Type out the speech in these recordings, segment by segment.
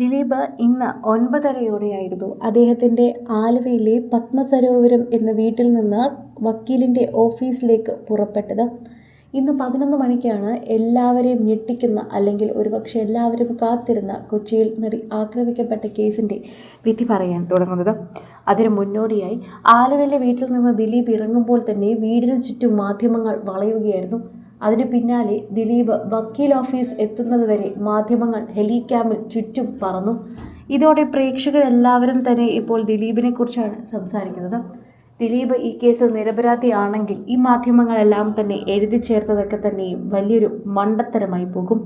ദിലീപ് ഇന്ന് ഒൻപതരയോടെയായിരുന്നു അദ്ദേഹത്തിന്റെ ആലുവയിലെ പത്മസരോവരം എന്ന വീട്ടിൽ നിന്ന് വക്കീലിന്റെ ഓഫീസിലേക്ക് പുറപ്പെട്ടത്. ഇന്ന് പതിനൊന്ന് മണിക്കാണ് എല്ലാവരെയും ഞെട്ടിക്കുന്ന അല്ലെങ്കിൽ ഒരുപക്ഷെ എല്ലാവരും കാത്തിരുന്ന കൊച്ചിയിൽ നടി ആക്രമിക്കപ്പെട്ട കേസിന്റെ വിധി പറയാൻ തുടങ്ങുന്നത്. അതിന് മുന്നോടിയായി ആലുവയിലെ വീട്ടിൽ നിന്ന് ദിലീപ് ഇറങ്ങുമ്പോൾ തന്നെ വീടിന് ചുറ്റും മാധ്യമങ്ങൾ വളയുകയായിരുന്നു. അതിന് പിന്നാലെ ദിലീപ് വക്കീൽ ഓഫീസ് എത്തുന്നത് വരെ മാധ്യമങ്ങൾ ഹെലിക്യാമിൽ ചുറ്റും പറന്നു. ഇതോടെ പ്രേക്ഷകരെല്ലാവരും തന്നെ ഇപ്പോൾ ദിലീപിനെ കുറിച്ചാണ് സംസാരിക്കുന്നത്. ദിലീപ് ഈ കേസിൽ നിരപരാധിയാണെങ്കിൽ ഈ മാധ്യമങ്ങളെല്ലാം തന്നെ എഴുതി ചേർത്തതൊക്കെ തന്നെയും വലിയൊരു മണ്ടത്തരമായി പോകും.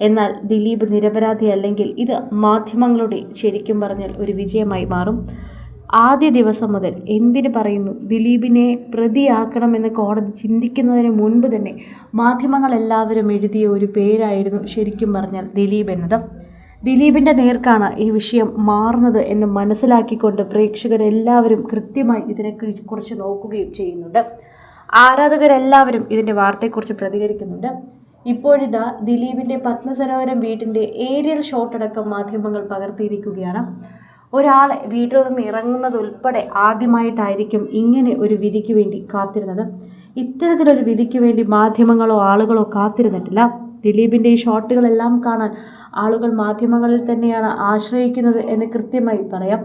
എന്നാൽ ദിലീപ് നിരപരാധിയല്ലെങ്കിൽ ഇത് മാധ്യമങ്ങളുടെ ശരിക്കും പറഞ്ഞാൽ ഒരു വിജയമായി മാറും. ആദ്യ ദിവസം മുതൽ എന്തിനു പറയുന്നു? ദിലീപിനെ പ്രതിയാക്കണമെന്ന് കോടതി ചിന്തിക്കുന്നതിന് മുൻപ് തന്നെ മാധ്യമങ്ങളെല്ലാവരും എഴുതിയ ഒരു പേരായിരുന്നു ശരിക്കും പറഞ്ഞാൽ ദിലീപ് എന്നത്. ദിലീപിന്റെ നേർക്കാണ് ഈ വിഷയം മാറുന്നത് എന്ന് മനസ്സിലാക്കിക്കൊണ്ട് പ്രേക്ഷകരെല്ലാവരും കൃത്യമായി ഇതിനെക്കുറിച്ച് നോക്കുകയും ചെയ്യുന്നുണ്ട്. ആരാധകരെല്ലാവരും ഇതിന്റെ വാർത്തയെക്കുറിച്ച് പ്രതികരിക്കുന്നുണ്ട്. ഇപ്പോഴിതാ ദിലീപിന്റെ പത്മസരോവരം വീട്ടിന്റെ ഏരിയൽ ഷോട്ടടക്കം മാധ്യമങ്ങൾ പകർത്തിയിരിക്കുകയാണ്. ഒരാൾ വീട്ടിൽ നിന്ന് ഇറങ്ങുന്നത് ഉൾപ്പെടെ ആദ്യമായിട്ടായിരിക്കും ഇങ്ങനെ ഒരു വിധിക്ക് വേണ്ടി കാത്തിരുന്നത്. ഇത്തരത്തിലൊരു വിധിക്ക് വേണ്ടി മാധ്യമങ്ങളോ ആളുകളോ കാത്തിരുന്നിട്ടില്ല. ദിലീപിന്റെ ഈ ഷോട്ടുകളെല്ലാം കാണാൻ ആളുകൾ മാധ്യമങ്ങളിൽ തന്നെയാണ് ആശ്രയിക്കുന്നത് എന്ന് കൃത്യമായി പറയാം.